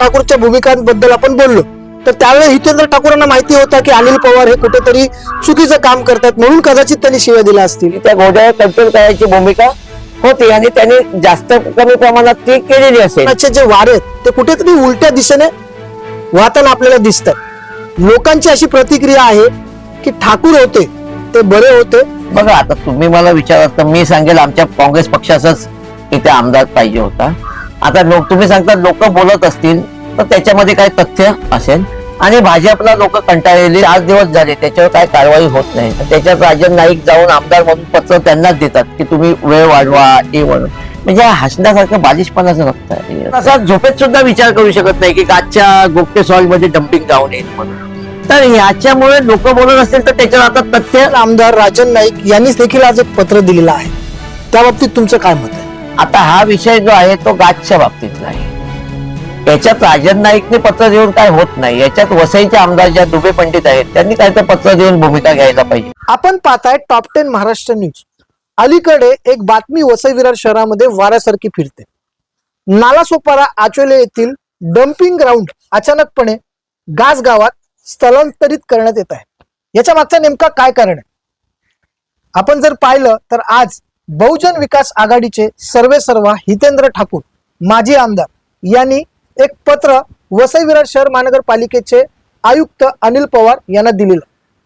ठाकूरच्या भूमिकांबद्दल आपण बोललो. तर त्यावेळी हितेंद्र ठाकूरांना माहिती होता की अनिल पवार हे कुठेतरी चुकीचं काम करतात म्हणून कदाचित त्यांनी शिव्या दिल्या असतील. त्या घोड्यावर कंट्रोल करायची भूमिका होती आणि त्यांनी जास्त कमी प्रमाणात ती केलेली असेल. जे वारे आहेत ते कुठेतरी उलट्या दिशेने वाहताना आपल्याला दिसतात. लोकांची अशी प्रतिक्रिया आहे की ठाकूर होते ते बरे होते. बघा आता तुम्ही मला विचारात तर मी सांगेल आमच्या काँग्रेस पक्षाचाच इथे आमदार पाहिजे होता. आता लोक तुम्ही सांगता लोक बोलत असतील तर त्याच्यामध्ये काय तथ्य असेल. आणि भाजपला लोक कंटाळलेली आज दिवस झाले त्याच्यावर काय कारवाई होत नाही. तर त्याच्यात राजन नाईक जाऊन आमदार म्हणून पत्र त्यांनाच देतात की तुम्ही वेळ वाढवा हे वाढवा. म्हणजे हसण्यासारखं बालिशपणाचं रक्त आहे. असा झोपेत सुद्धा विचार करू शकत नाही की आजच्या गोप्य सॉलमध्ये डम्पिंग जाऊन येईल म्हणून. तर याच्यामुळे लोक बोलत असतील तर त्याच्यावर आता तथ्य आमदार राजन नाईक यांनीच देखील आज एक पत्र दिलेलं आहे. त्या बाबतीत तुमचं काय मत आहे? आता हा विषय जो आहे तो गाजच्या बाबतीतला आहे याच्यात राजन नाईकने पत्र देऊन काय होत नाही. याच्यात वसईचे आमदार ज्या दुबे पंडित आहेत त्यांनी काय तर पत्र देऊन भूमिका घ्यायला पाहिजे. आपण पाहताय टॉप टेन महाराष्ट्र न्यूज अलीकडे एक बातमी वसई विरार शहरामध्ये वाऱ्यासारखी फिरते. नालासोपारा आचोले येथील डम्पिंग ग्राउंड अचानकपणे गाज गावात स्थलांतरित करण्यात येत आहे. याच्या मागचा नेमका काय कारण आहे? आपण जर पाहिलं तर आज बहुजन विकास आघाडीचे सर्वे सर्वा हितेंद्र ठाकूर माजी आमदार यांनी एक पत्र वसई विरार शहर महानगरपालिकेचे आयुक्त अनिल पवार यांना दिलेलं.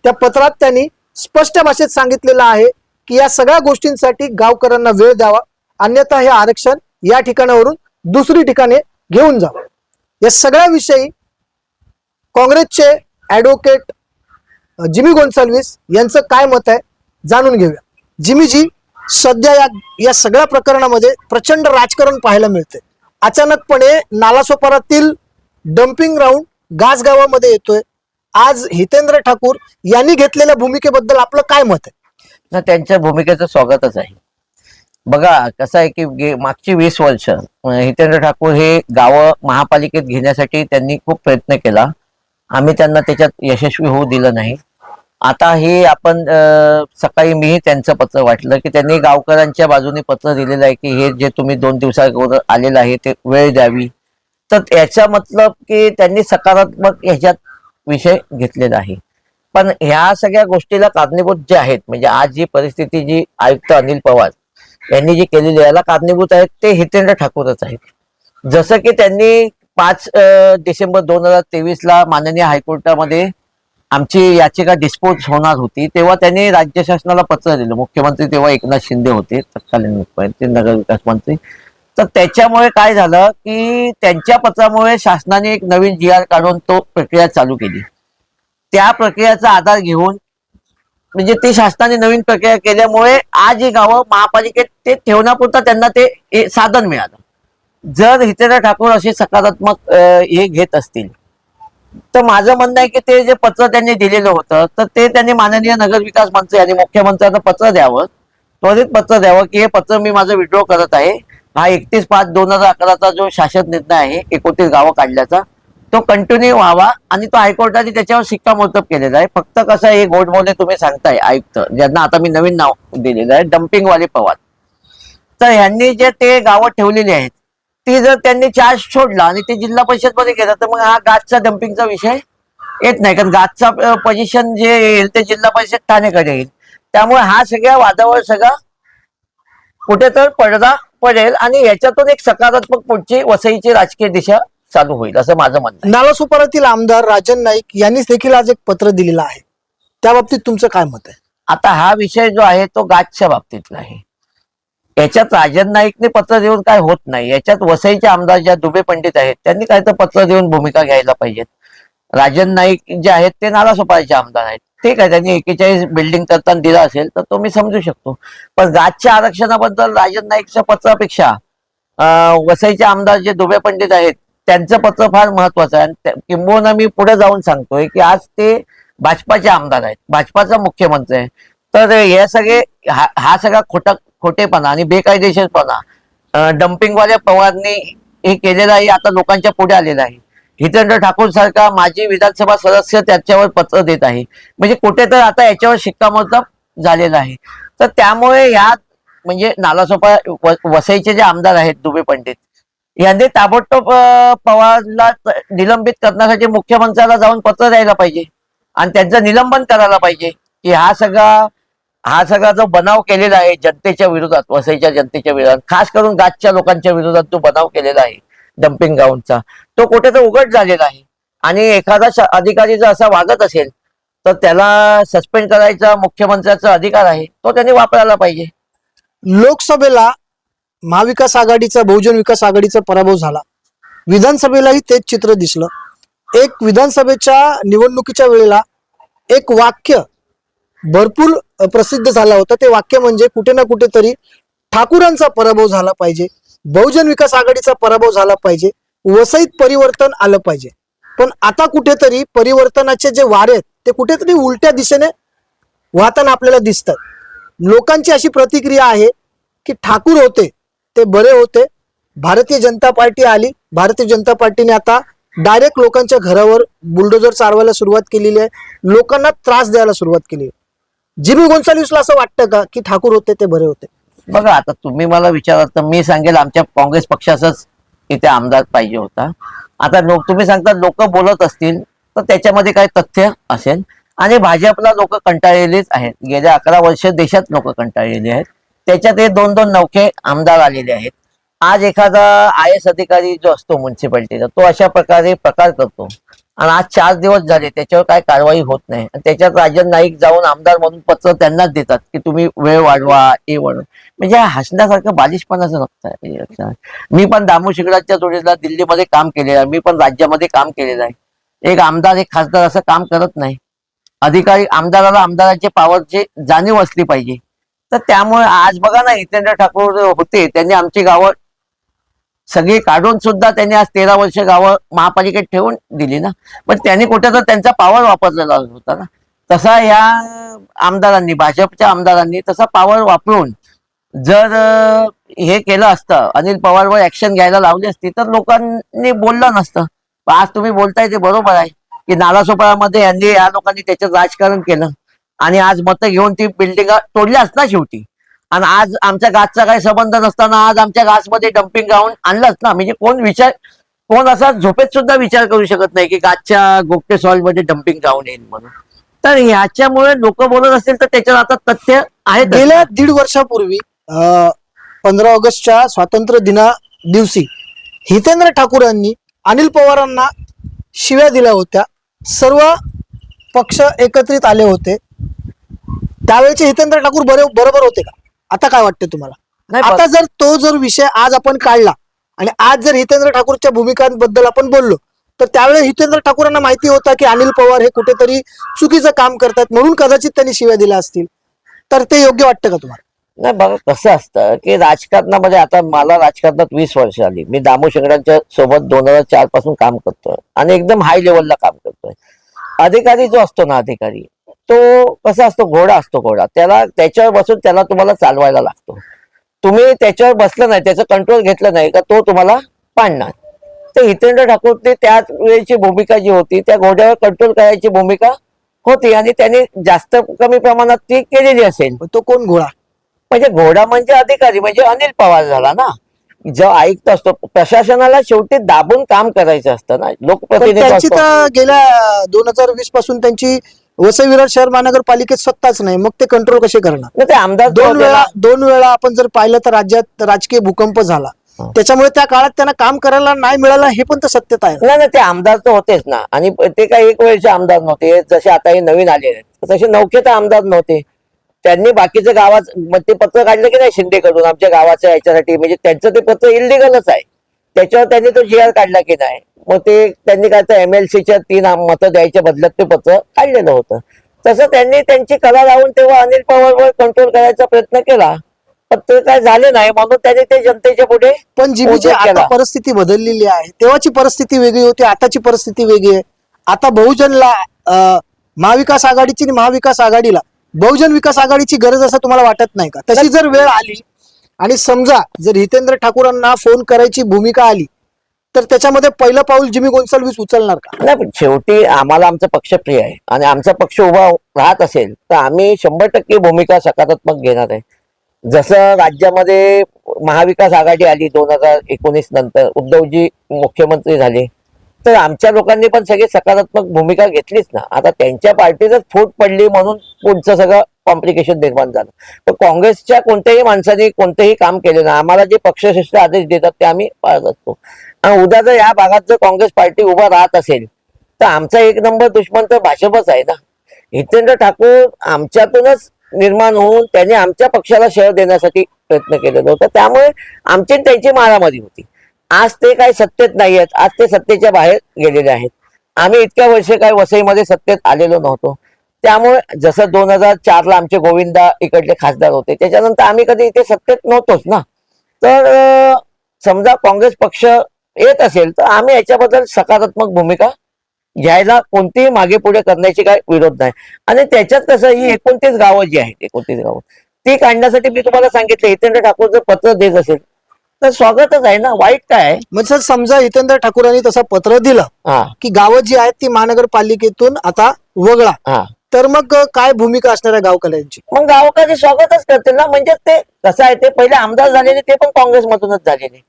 त्या पत्रात त्यांनी स्पष्ट भाषेत सांगितलेलं आहे की या सगळ्या गोष्टींसाठी गावकऱ्यांना वेळ द्यावा अन्यथा हे आरक्षण या ठिकाणावरून दुसरी ठिकाणे घेऊन जावं. या सगळ्याविषयी काँग्रेसचे ऍडव्होकेट जिमी गोन्साल्विस यांचं काय मत आहे जाणून घेऊया. जिमीजी सध्या या या सगळ्या प्रकरणामध्ये प्रचंड राजकारण पाहायला मिळते अचानकपणे नालासोपारातील डम्पिंग ग्राउंड गाजगावामध्ये येतोय. आज हितेंद्र ठाकूर यांनी घेतलेल्या भूमिकेबद्दल आपलं काय मत आहे? त्यांच्या भूमिकेचं स्वागतच आहे. बघा कसं आहे की मागची वीस वर्ष हितेंद्र ठाकूर हे गावं महापालिकेत घेण्यासाठी त्यांनी खूप प्रयत्न केला. आम्ही त्यांना त्याच्यात यशस्वी होऊ दिलं नाही. आता हे आपण सकाळी मी त्यांचं पत्र वाटलं की त्यांनी गावकऱ्यांच्या बाजूने पत्र दिलेलं आहे की हे जे तुम्ही दोन दिवसाअगोदर आलेलं आहे ते वेळ द्यावी. तर याचा मतलब की त्यांनी सकारात्मक ह्याच्यात विषय घेतलेला आहे. पण ह्या सगळ्या गोष्टीला कारणीभूत जे आहेत म्हणजे आज जी परिस्थिती जी आयुक्त अनिल पवार यांनी जी केलेली आहे, याला कारणीभूत आहेत ते हितेंद्र ठाकूरच आहेत. जसं की त्यांनी पाच डिसेंबर दोन हजार तेवीसला माननीय हायकोर्टामध्ये आमची याचिका डिस्पोज होणार होती तेव्हा त्यांनी राज्य शासनाला पत्र दिलं. मुख्यमंत्री तेव्हा एकनाथ शिंदे होते तत्कालीन मुख्यमंत्री नगर विकास मंत्री. तर त्याच्यामुळे काय झालं की त्यांच्या पत्रामुळे शासनाने एक नवीन जी आर काढून तो प्रक्रिया चालू केली. त्या प्रक्रियेचा आधार घेऊन म्हणजे ते शासनाने नवीन प्रक्रिया केल्यामुळे आज ही गावं महापालिकेत ते ठेवण्यापुरता त्यांना ते ए- साधन मिळालं. जर हितेंद्र ठाकूर असे सकारात्मक हे घेत असतील तर माझं म्हणणं आहे की ते जे पत्र त्यांनी दिलेलं होतं तर ते त्यांनी माननीय नगर विकास मंत्री आणि मुख्यमंत्र्यांना पत्र द्यावं. त्वरित पत्र द्यावं की हे पत्र मी माझं विड्रॉ करत आहे. हा एकतीस पाच दोन हजार अकराचा जो शासन निर्णय आहे एकोणतीस गावं काढल्याचा तो कंटिन्यू व्हावा आणि तो हायकोर्टाने त्याच्यावर शिक्कामोर्तब केलेला आहे. फक्त कसं आहे, हे गोडबोले तुम्ही सांगताय आयुक्त ज्यांना आता मी नवीन नाव दिलेलं आहे डम्पिंगवाले पवार. तर ह्यांनी जे ते गावं ठेवलेली आहेत ती जर त्यांनी चार्ज सोडला आणि ते जिल्हा परिषदमध्ये गेला तर मग हा गाजचा डम्पिंगचा विषय येत नाही. कारण गाजचा पोझिशन जे येईल ते जिल्हा परिषद ठाणेकडे येईल. त्यामुळे हा सगळ्या वादावर सगळा कुठे तर पडदा पडेल आणि याच्यातून एक सकारात्मक पुढची वसईची राजकीय दिशा चालू होईल असं माझं म्हणणं. नालासोपारातील आमदार राजन नाईक यांनीच देखील आज एक पत्र दिलेलं आहे. त्या बाबतीत तुमचं काय मत आहे? आता हा विषय जो आहे तो गाजच्या बाबतीतला आहे याच्यात राजन नाईकने पत्र देऊन काय होत नाही. याच्यात वसईचे आमदार ज्या दुबे पंडित आहेत त्यांनी काय तर पत्र देऊन भूमिका घ्यायला पाहिजेत. राजन नाईक जे आहेत ते नालासोपाराचे आमदार आहेत. ठीक आहे त्यांनी एकेचाळीस बिल्डिंग करताना दिला असेल तर तो मी समजू शकतो. पण गाजच्या आरक्षणाबद्दल राजन नाईकच्या पत्रापेक्षा वसईचे आमदार जे दुबे पंडित आहेत त्यांचं पत्र फार महत्वाचं आहे. आणि किंबहुना मी पुढे जाऊन सांगतोय की आज ते भाजपाचे आमदार आहेत. भाजपाचा मुख्यमंत्री आहे. तर हे सगळे हा हा सगळा खोटा खोटेपणा आणि बेकायदेशीरपणा. डम्पिंगवाल्या पवारनी हे केलेलं आहे आता लोकांच्या पुढे आलेलं आहे. हितेंद्र ठाकूर सारखा माजी विधानसभा सदस्य त्याच्यावर पत्र देत आहे. म्हणजे कुठे तर आता याच्यावर शिक्कामोर्तब झालेला आहे. तर त्यामुळे या म्हणजे नालासोपा वसईचे जे आमदार आहेत दुबे पंडित यांनी ताबडतोब पवारला निलंबित करण्यासाठी मुख्यमंत्र्याला जाऊन पत्र द्यायला पाहिजे. आणि त्यांचं निलंबन करायला पाहिजे की हा सगळा हा सगळा जो बनाव केलेला आहे जनतेच्या विरोधात वसईच्या जनतेच्या विरोधात खास करून गाजच्या लोकांच्या विरोधात जो बनाव केलेला आहे डम्पिंग ग्राउंडचा तो कुठे तर उघड झालेला आहे. आणि एखादा श- अधिकारी जर असा वागत असेल तर त्याला सस्पेंड करायचा मुख्यमंत्र्याचा अधिकार आहे तो त्यांनी वापरायला पाहिजे. लोकसभेला महाविकास आघाडीचा बहुजन विकास आघाडीचा पराभव झाला. विधानसभेलाही तेच चित्र दिसलं. एक विधानसभेच्या निवडणुकीच्या वेळेला एक वाक्य भरपूर प्रसिद्ध झाला होता. ते वाक्य म्हणजे कुठे ना कुठेतरी ठाकूरांचा पराभव झाला पाहिजे. बहुजन विकास आघाडीचा पराभव झाला पाहिजे. वसईत परिवर्तन आलं पाहिजे. पण आता कुठेतरी परिवर्तनाचे जे वारे आहेत ते कुठेतरी उलट्या दिशेने वाहताना आपल्याला दिसतात. लोकांची अशी प्रतिक्रिया आहे की ठाकूर होते ते बरे होते. भारतीय जनता पार्टी आली. भारतीय जनता पार्टीने आता डायरेक्ट लोकांच्या घरावर बुलडोजर चालवायला सुरुवात केलेली आहे. लोकांना त्रास द्यायला सुरुवात केली आहे. जिमी गोन्साल्विसला असं वाटतं का की ठाकूर होते ते बरे होते? बघा आता तुम्ही मला विचारा तर मी सांगेल आमच्या काँग्रेस पक्षाचाच इथे आमदार पाहिजे होता. आता लोक तुम्ही सांगता लोक बोलत असतील तर त्याच्यामध्ये काय तथ्य असेल. आणि भाजपला लोक कंटाळलेलीच आहेत. गेल्या अकरा वर्ष देशात लोक कंटाळलेले आहेत. त्याच्यात हे दोन दोन नौके आमदार आलेले आहेत. आज एखादा आय एस अधिकारी जो असतो म्युन्सिपाल्टीचा तो अशा प्रकारे प्रकार करतो. आणि आज चार दिवस झाले त्याच्यावर काय कारवाई होत नाही. आणि त्याच्यात राजन नाईक जाऊन आमदार म्हणून पत्र त्यांनाच देतात की तुम्ही वेळ वाढवा हे वाढवा. म्हणजे हसण्यासारखं बालिशपणाचं नसतं मी पण दामू शिकडाच्या जोडीला दिल्लीमध्ये काम केलेलं आहे. मी पण राज्यामध्ये काम केलेलं आहे. एक आमदार एक खासदार असं काम करत नाही. अधिकारी आमदाराला आमदाराचे पावरची जाणीव असली पाहिजे. तर त्यामुळे आज बघा ना हितेंद्र ठाकूर होते त्यांनी आमची गावं सगळी काढून सुद्धा त्यांनी आज तेरा वर्ष गावं महापालिकेत ठेवून दिली ना. पण त्यांनी कुठे तर त्यांचा पावर वापरलेला होता ना. तसा ह्या आमदारांनी भाजपच्या आमदारांनी तसा पावर वापरून जर हे केलं असतं अनिल पवारवर ऍक्शन घ्यायला लावली असती तर लोकांनी बोललं नसतं. पण आज तुम्ही बोलताय ते बरोबर आहे की नालासोपारामध्ये यांनी या लोकांनी त्याचं राजकारण केलं. आणि आज मतं घेऊन ती बिल्डिंग तोडल्याच ना शेवटी. आणि आज आमच्या गाचचा काही संबंध नसताना आज आमच्या गाचमध्ये डम्पिंग ग्राउंड आणलंच ना. म्हणजे कोण विचार कोण असा झोपेत सुद्धा विचार करू शकत नाही की गाचच्या गोपटे सॉइलमध्ये डम्पिंग ग्राउंड येईल म्हणून. तर ह्याच्यामुळे लोक बोलत असतील तर त्याच्यात आता तथ्य आहे गेल्या दीड वर्षापूर्वी पंधरा ऑगस्टच्या स्वातंत्र्य दिना दिवशी हितेंद्र ठाकूर यांनी अनिल पवारांना शिव्या दिल्या होत्या. सर्व पक्ष एकत्रित आले होते. त्यावेळेचे हितेंद्र ठाकूर बरे बरोबर होते का? आता काय वाटते तुम्हाला? नाही आता जर तो जर विषय आज आपण काढला आणि आज जर हितेंद्र ठाकूरच्या भूमिकांबद्दल आपण बोललो तर त्यावेळेस हितेंद्र ठाकूरांना माहिती होता की अनिल पवार हे कुठेतरी चुकीचं काम करतात म्हणून कदाचित त्यांनी शिव्या दिल्या असतील. तर ते योग्य वाटतं का तुम्हाला? नाही बघा कसं असतं की राजकारणामध्ये आता मला राजकारणात वीस वर्ष आली मी दामू शेगडांच्या सोबत दोन हजार चारपासून काम करतोय आणि एकदम हाय लेवलला काम करतोय. अधिकारी जो असतो ना अधिकारी तो कसा असतो घोडा असतो घोडा. त्याला त्याच्यावर बसून त्याला तुम्हाला चालवायला लागतो. तुम्ही त्याच्यावर बसलं नाही त्याचं कंट्रोल घेतलं नाही का तो तुम्हाला पाडणार. तर हितेंद्र ठाकूरने त्या वेळेची भूमिका जी होती त्या घोड्यावर कंट्रोल करायची भूमिका होती आणि त्याने जास्त कमी प्रमाणात ती केलेली असेल. तो कोण घोळा म्हणजे घोडा म्हणजे अधिकारी म्हणजे अनिल पवार झाला ना. जो आयुक्त असतो प्रशासनाला शेवटी दाबून काम करायचं असतं ना. लोकप्रतिनिधी त्यांची गेल्या दोन हजार वीसपासून त्यांची वसई विरार शहर महानगरपालिकेत सत्ताच नाही. मग ते कंट्रोल कसे करणार? नाही, ते आमदार दोन वेळा दोन वेळा आपण जर पाहिलं तर राज्यात राजकीय भूकंप झाला. त्याच्यामुळे त्या काळात त्यांना काम करायला नाही मिळालं हे पण तर सत्यता आहे. नाही ते आमदार तर होतेच ना. आणि ते काही एक वेळचे आमदार नव्हते. जसे आता हे नवीन आले आहेत. तसे नौके तर आमदार नव्हते. त्यांनी बाकीच्या गावात ते पत्र काढलं की नाही शिंदे कडून आमच्या गावाच्या याच्यासाठी. म्हणजे त्यांचं ते पत्र इलिगलच आहे. त्याच्यावर त्यांनी तो जी आर काढला की नाही? मग ते त्यांनी काय तर एमएलसीच्या तीन आम- मतं द्यायच्या बदल्यात ते पत्र काढलेलं होतं. तसं त्यांनी त्यांची कला लावून तेव्हा अनिल पवारवर कंट्रोल करायचा प्रयत्न केला. पण ते काय झाले नाही म्हणून त्यांनी ते जनतेच्या पुढे पण आता. परिस्थिती बदललेली आहे तेव्हाची परिस्थिती वेगळी होती आताची परिस्थिती वेगळी आहे. आता बहुजनला महाविकास आघाडीची आणि महाविकास आघाडीला बहुजन विकास आघाडीची गरज असं तुम्हाला वाटत नाही का? तशी जर वेळ आली आणि समजा जर हितेंद्र ठाकूरांना फोन करायची भूमिका आली तर त्याच्यामध्ये पहिलं पाऊल जिमी गोन्सल्विस उचलणार का? नाही पण शेवटी आम्हाला आमचा पक्ष प्रिय आहे आणि आमचा पक्ष उभा राहत असेल तर आम्ही शंभर टक्के भूमिका सकारात्मक घेणार आहे. जसं राज्यामध्ये महाविकास आघाडी आली दोन हजार एकोणीस नंतर उद्धवजी मुख्यमंत्री झाले तर आमच्या लोकांनी पण सगळी सकारात्मक भूमिका घेतलीच ना. आता त्यांच्या पार्टीतच फूट पडली म्हणून पुढचं सगळं कॉम्प्लिकेशन निर्माण झालं. तर काँग्रेसच्या कोणत्याही माणसाने कोणतेही काम केले ना आम्हाला जे पक्षश्रेष्ठ आदेश देतात ते आम्ही पाळत असतो. आणि उद्या जर या भागात जर काँग्रेस पार्टी उभा राहत असेल तर आमचा एक नंबर दुश्मन तर भाजपच आहे ना. हितेंद्र ठाकूर आमच्यातूनच निर्माण होऊन त्याने आमच्या पक्षाला शह देण्यासाठी प्रयत्न केलेला होता. त्यामुळे आमची त्यांची मारामारी होती. आज ते काही सत्तेत नाही आहेत आज ते सत्तेच्या बाहेर गेलेले आहेत. आम्ही इतक्या वर्ष काय वसईमध्ये सत्तेत आलेलो नव्हतो. त्यामुळे जसं दोन हजार चारला आमचे गोविंदा इकडले खासदार होते त्याच्यानंतर आम्ही कधी इथे सत्तेत नव्हतोच ना. तर समजा काँग्रेस पक्ष येत असेल तर आम्ही याच्याबद्दल सकारात्मक भूमिका घ्यायला कोणतीही मागे पुढे करण्याची काय विरोध नाही. आणि त्याच्यात कसं ही एकोणतीस गावं जी आहेत एकोणतीस गावं ती काढण्यासाठी मी तुम्हाला सांगितलं हितेंद्र ठाकूर जर पत्र देत असेल. तर स्वागतच आहे ना वाईट काय आहे? म्हणजे सर समजा हितेंद्र ठाकूरांनी तसं पत्र दिलं हा. की गावं जी आहेत ती महानगरपालिकेतून आता वगळा. हा. तर मग काय भूमिका असणार आहे गावकऱ्यांची? मग गावकरी स्वागतच करतील ना म्हणजे ते कसं आहे ते पहिले आमदार झालेले ते पण काँग्रेसमधूनच झालेले.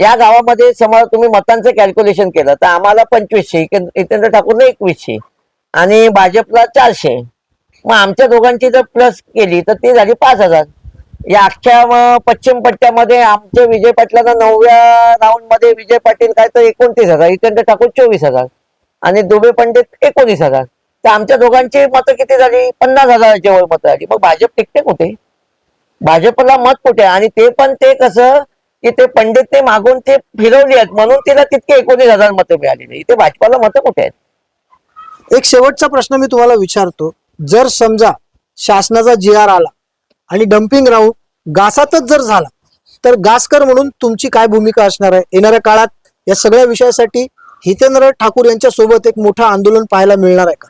या गावामध्ये समजा तुम्ही मतांचं कॅल्क्युलेशन केलं तर आम्हाला पंचवीसशे हितें- हितेंद्र ठाकूरला एकवीसशे आणि भाजपला चारशे. मग आमच्या दोघांची जर प्लस केली तर ती झाली पाच हजार. या अख्ख्या पश्चिम पट्ट्यामध्ये आमचे विजय पाटलाचा नवव्या राऊंडमध्ये विजय पाटील काय तर एकोणतीस हजार इकडे ठाकूर चोवीस हजार आणि दुबे पंडित एकोणीस हजार. तर आमच्या दोघांची मतं किती झाली? पन्नास हजाराच्या वर मतं झाली मग भाजप टिकते कुठे? भाजपला मत कुठे? आणि ते पण ते कसं की ते पंडित ते मागून ते फिरवली आहेत म्हणून तिला तितके एकोणीस हजार मतं मिळालेली इथे भाजपाला मतं कुठे आहेत? एक शेवटचा प्रश्न मी तुम्हाला विचारतो. जर समजा शासनाचा जी आर आला आणि डम्पिंग राऊंड गासातच जर झाला तर गासकर म्हणून तुमची काय भूमिका असणार आहे? येणाऱ्या काळात या सगळ्या विषयासाठी हितेंद्र ठाकूर यांच्या सोबत एक मोठं आंदोलन पाहायला मिळणार आहे का?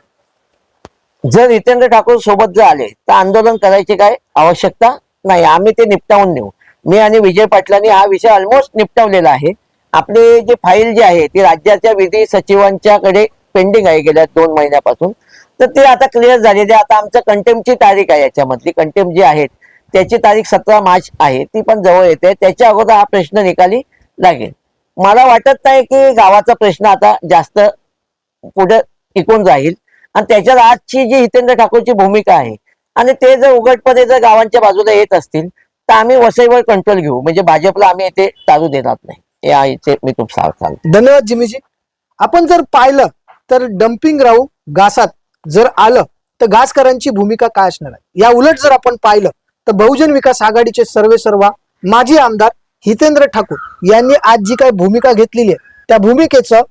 जर हितेंद्र ठाकूर सोबत जर आले तर आंदोलन करायची काय आवश्यकता नाही. आम्ही ते निपटावून नेऊ मी आणि विजय पाटलांनी हा विषय ऑलमोस्ट निपटवलेला आहे. आपले जे फाईल जी आहे ती राज्याच्या विधी सचिवांच्याकडे पेंडिंग आहे गेल्या दोन महिन्यापासून. तर ते आता क्लिअर झालेली आता आमचं कंटेम्पची तारीख आहे याच्यामधली. कंटेम जी आहे त्याची तारीख सतरा मार्च आहे. ती पण जवळ येते. त्याच्या अगोदर हा प्रश्न निकाली लागेल. मला वाटत नाही की गावाचा प्रश्न आता जास्त पुढे टिकून राहील आणि त्याच्यात आजची जी हितेंद्र ठाकूरची भूमिका आहे आणि ते जर उघडपणे जर गावांच्या बाजूला येत असतील तर आम्ही वसईवर कंट्रोल घेऊ. म्हणजे भाजपला आम्ही येथे चालू देणार नाही. या इथे मी तुमचा सांगतो धन्यवाद जिमीजी. आपण जर पाहिलं तर डम्पिंग राहू गासात. जर आलं तर गासकरांची भूमिका काय असणार आहे? या उलट जर आपण पाहिलं तर बहुजन विकास आघाडीचे सर्वे सर्वा माजी आमदार हितेंद्र ठाकूर यांनी आज जी काही भूमिका घेतलेली आहे त्या भूमिकेचं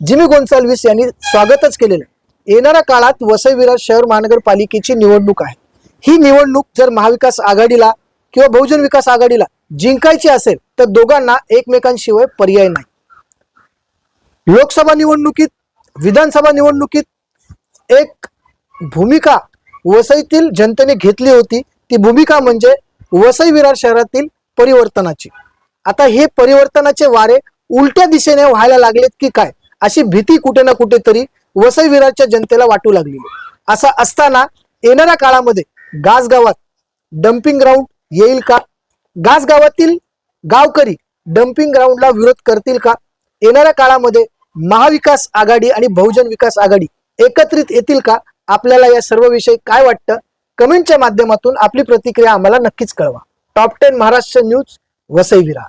जिमी गोन्साल्विस यांनी स्वागतच केलेलं आहे. येणाऱ्या काळात वसईविरार शहर महानगरपालिकेची निवडणूक आहे. ही निवडणूक जर महाविकास आघाडीला किंवा बहुजन विकास आघाडीला जिंकायची असेल तर दोघांना एकमेकांशिवाय पर्याय नाही. लोकसभा निवडणुकीत विधानसभा निवडणुकीत एक भूमिका वसईतील जनतेने घेतली होती. ती भूमिका म्हणजे वसई विरार शहरातील परिवर्तनाची. आता हे परिवर्तनाचे वारे उलट्या दिशेने व्हायला लागलेत की काय? अशी भीती कुठे ना कुठेतरी वसई विरारच्या जनतेला वाटू लागली असा असताना येणाऱ्या काळामध्ये गाजगावात डम्पिंग ग्राउंड येईल का? गाजगावातील गावकरी डम्पिंग ग्राउंडला विरोध करतील का? येणाऱ्या काळामध्ये महाविकास आघाडी आणि बहुजन विकास आघाडी एकत्रित येतील का? आपल्याला या सर्व विषयी काय वाटतं? कमेंटच्या माध्यमातून आपली प्रतिक्रिया आम्हाला नक्कीच कळवा. Top ten Maharashtra news Vasai Virar